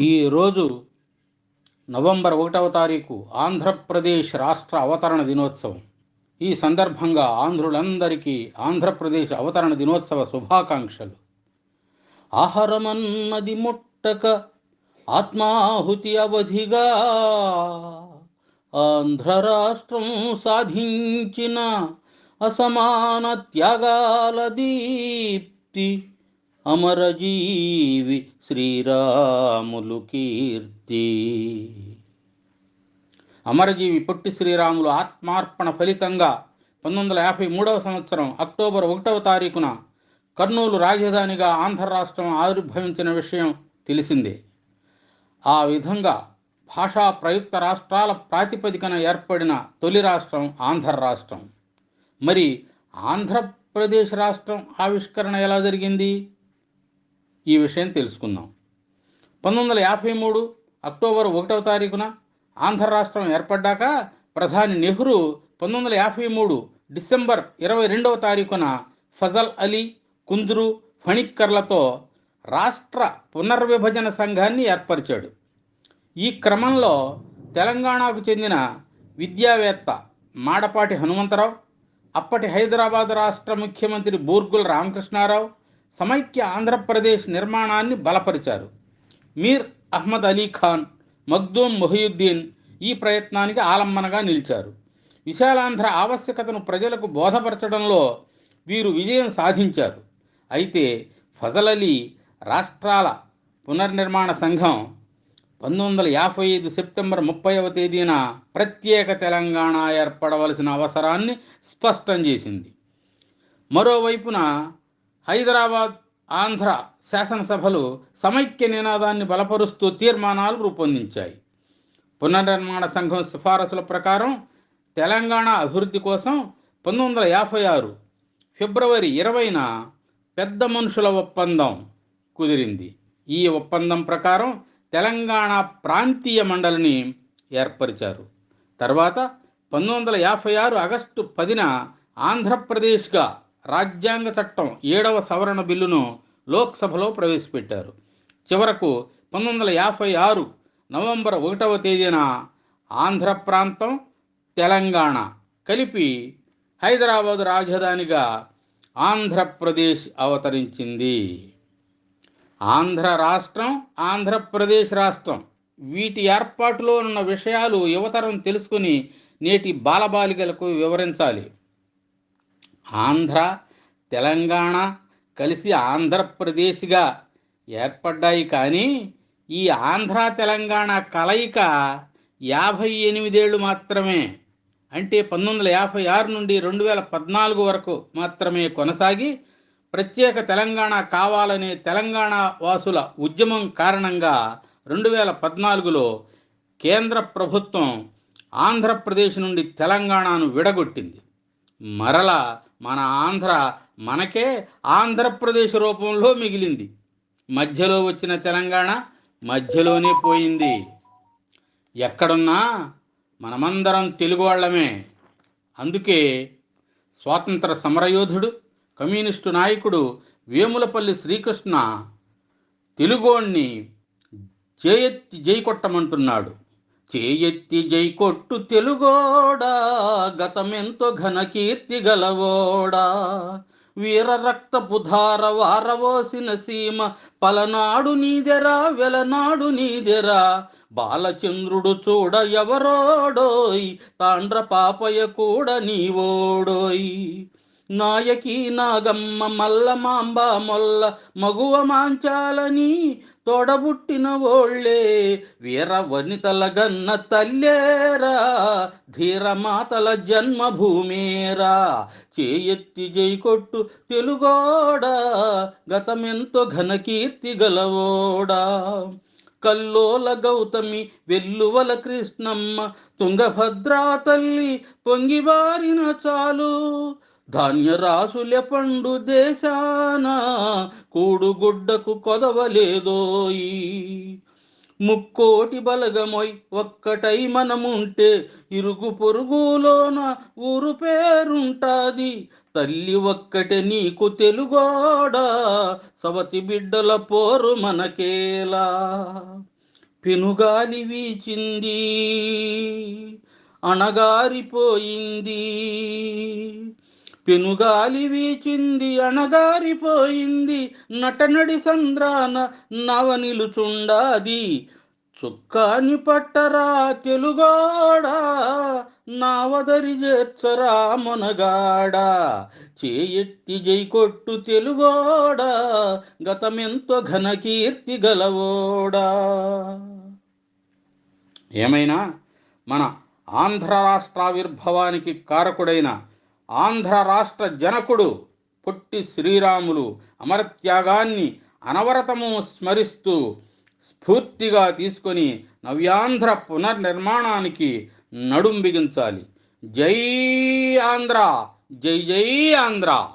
ఈరోజు నవంబర్ ఒకటవ తారీఖు ఆంధ్రప్రదేశ్ రాష్ట్ర అవతరణ దినోత్సవం. ఈ సందర్భంగా ఆంధ్రులందరికీ ఆంధ్రప్రదేశ్ అవతరణ దినోత్సవ శుభాకాంక్షలు. ఆహారమన్నది ముట్టక ఆత్మాహుతి అవధిగా ఆంధ్ర రాష్ట్రం సాధించిన అసమాన త్యాగాల దీప్తి. అమరజీవి శ్రీరాములు కీర్తి. అమరజీవి పొట్టి శ్రీరాములు ఆత్మార్పణ ఫలితంగా పంతొమ్మిది వందల యాభై మూడవ సంవత్సరం అక్టోబర్ ఒకటవ తారీఖున కర్నూలు రాజధానిగా ఆంధ్ర రాష్ట్రం ఆవిర్భవించిన విషయం తెలిసిందే. ఆ విధంగా భాషా ప్రయుక్త రాష్ట్రాల ప్రాతిపదికన ఏర్పడిన తొలి రాష్ట్రం ఆంధ్ర రాష్ట్రం. మరి ఆంధ్రప్రదేశ్ రాష్ట్రం ఆవిష్కరణ ఎలా జరిగింది? ఈ విషయం తెలుసుకుందాం. పంతొమ్మిది వందల యాభై మూడు అక్టోబర్ ఒకటవ తారీఖున ఆంధ్ర రాష్ట్రం ఏర్పడ్డాక ప్రధాని నెహ్రూ పంతొమ్మిది వందల యాభై మూడు డిసెంబర్ ఇరవై రెండవ తారీఖున ఫజల్ అలీ కుంద్రు ఫణిక్కర్లతో రాష్ట్ర పునర్విభజన సంఘాన్ని ఏర్పరిచాడు. ఈ క్రమంలో తెలంగాణకు చెందిన విద్యావేత్త మాడపాటి హనుమంతరావు అప్పటి హైదరాబాద్ రాష్ట్ర ముఖ్యమంత్రి బూర్గుల రామకృష్ణారావు సమైక్య ఆంధ్రప్రదేశ్ నిర్మాణాన్ని బలపరిచారు. మీర్ అహ్మద్ అలీ ఖాన్ మగ్దూమ్ మొహియుద్దీన్ ఈ ప్రయత్నానికి ఆలంబనగా నిలిచారు. విశాలాంధ్ర ఆవశ్యకతను ప్రజలకు బోధపరచడంలో వీరు విజయం సాధించారు. అయితే ఫజల్ అలీ రాష్ట్రాల పునర్నిర్మాణ సంఘం పంతొమ్మిది వందల యాభై ఐదు సెప్టెంబర్ ముప్పైవ తేదీన ప్రత్యేక తెలంగాణ ఏర్పడవలసిన అవసరాన్ని స్పష్టం చేసింది. మరోవైపున హైదరాబాద్ ఆంధ్ర శాసనసభలు సమైక్య నినాదాన్ని బలపరుస్తూ తీర్మానాలు రూపొందించాయి. పునర్నిర్మాణ సంఘం సిఫారసుల ప్రకారం తెలంగాణ అభివృద్ధి కోసం పంతొమ్మిది వందల యాభై ఆరు ఫిబ్రవరి ఇరవైన పెద్ద మనుషుల ఒప్పందం కుదిరింది. ఈ ఒప్పందం ప్రకారం తెలంగాణ ప్రాంతీయ మండలిని ఏర్పరిచారు. తర్వాత పంతొమ్మిది వందల యాభై ఆరు ఆగస్టు పదిన ఆంధ్రప్రదేశ్గా రాజ్యాంగ చట్టం ఏడవ సవరణ బిల్లును లోక్సభలో ప్రవేశపెట్టారు. చివరకు పంతొమ్మిది వందల యాభై ఆరు నవంబర్ ఒకటవ తేదీన ఆంధ్ర ప్రాంతం తెలంగాణ కలిపి హైదరాబాదు రాజధానిగా ఆంధ్రప్రదేశ్ అవతరించింది. ఆంధ్ర రాష్ట్రం ఆంధ్రప్రదేశ్ రాష్ట్రం వీటి ఏర్పాటులో ఉన్న విషయాలు యువతరం తెలుసుకుని నేటి బాలబాలికలకు వివరించాలి. ఆంధ్ర తెలంగాణ కలిసి ఆంధ్రప్రదేశ్గా ఏర్పడ్డాయి కానీ ఈ ఆంధ్ర తెలంగాణ కలయిక యాభై ఎనిమిదేళ్ళు మాత్రమే. అంటే పంతొమ్మిది వందల యాభై ఆరు నుండి రెండు వేల పద్నాలుగు వరకు మాత్రమే కొనసాగి ప్రత్యేక తెలంగాణ కావాలనే తెలంగాణ వాసుల ఉద్యమం కారణంగా రెండు వేల పద్నాలుగులో కేంద్ర ప్రభుత్వం ఆంధ్రప్రదేశ్ నుండి తెలంగాణను విడగొట్టింది. మరలా మన ఆంధ్ర మనకే ఆంధ్రప్రదేశ్ రూపంలో మిగిలింది. మధ్యలో వచ్చిన తెలంగాణ మధ్యలోనే పోయింది. ఎక్కడున్నా మనమందరం తెలుగు వాళ్ళమే. అందుకే స్వాతంత్ర సమరయోధుడు కమ్యూనిస్టు నాయకుడు వేములపల్లి శ్రీకృష్ణ తెలుగోణ్ణి చేయెత్తి జై కొట్టమంటున్నాడు చేయెత్తి జై కొట్టు తెలుగోడా గతమెంతో ఘనకీర్తి గలవోడా. వీర రక్తపు ధార వారవోసిన సీమ పలనాడు నీదెరా వెలనాడు నీదెరా. బాలచంద్రుడు చూడ ఎవరోడోయ్ తాండ్ర పాపయ్య కూడా నీవోడోయ్. నాయకి నాగమ్మ మల్ల మాంబ మొల్ల మగువ మాంచాలని తోడబుట్టిన ఓళ్ళే వీర వనితల గన్న తల్లేరా ధీరమాతల జన్మభూమేరా. చేయెత్తి జై కొట్టు తెలుగోడా గతమెంతో ఘనకీర్తి గలవోడా. కల్లోల గౌతమి వెల్లువల కృష్ణమ్మ తుంగభద్రా తల్లి పొంగివారిన చాలు. ధాన్యరాసులె పండు దేశాన కూడుగుడ్డకు కొదవలేదోయి ముక్కోటి బలగమొయ్ ఒక్కటై మనముంటే ఇరుగు పొరుగులోన ఊరు పేరుంటాది. తల్లి ఒక్కటే నీకు తెలుగోడా సవతి బిడ్డల పోరు మనకేలా. పెనుగాలి వీచింది అణగారిపోయింది. పెనుగాలి వీచింది అణగారిపోయింది. నటనడి సంద్రాన నవ నిలుచుండాది. చుక్కాని పట్టరా తెలుగోడా? నావదరి చేర్చరా మొనగాడా? చేయెట్టి జై కొట్టు తెలుగోడా? గతమెంతో ఘనకీర్తి గలవోడా? ఏమైనా మన ఆంధ్ర రాష్ట్రావిర్భవానికి కారకుడైన ఆంధ్ర రాష్ట్ర జనకుడు పొట్టి శ్రీరాములు అమరత్యాగాన్ని అనవరతము స్మరిస్తూ స్ఫూర్తిగా తీసుకొని నవ్యాంధ్ర పునర్నిర్మాణానికి నడుం బిగించాలి. జై ఆంధ్ర! జై జై ఆంధ్ర!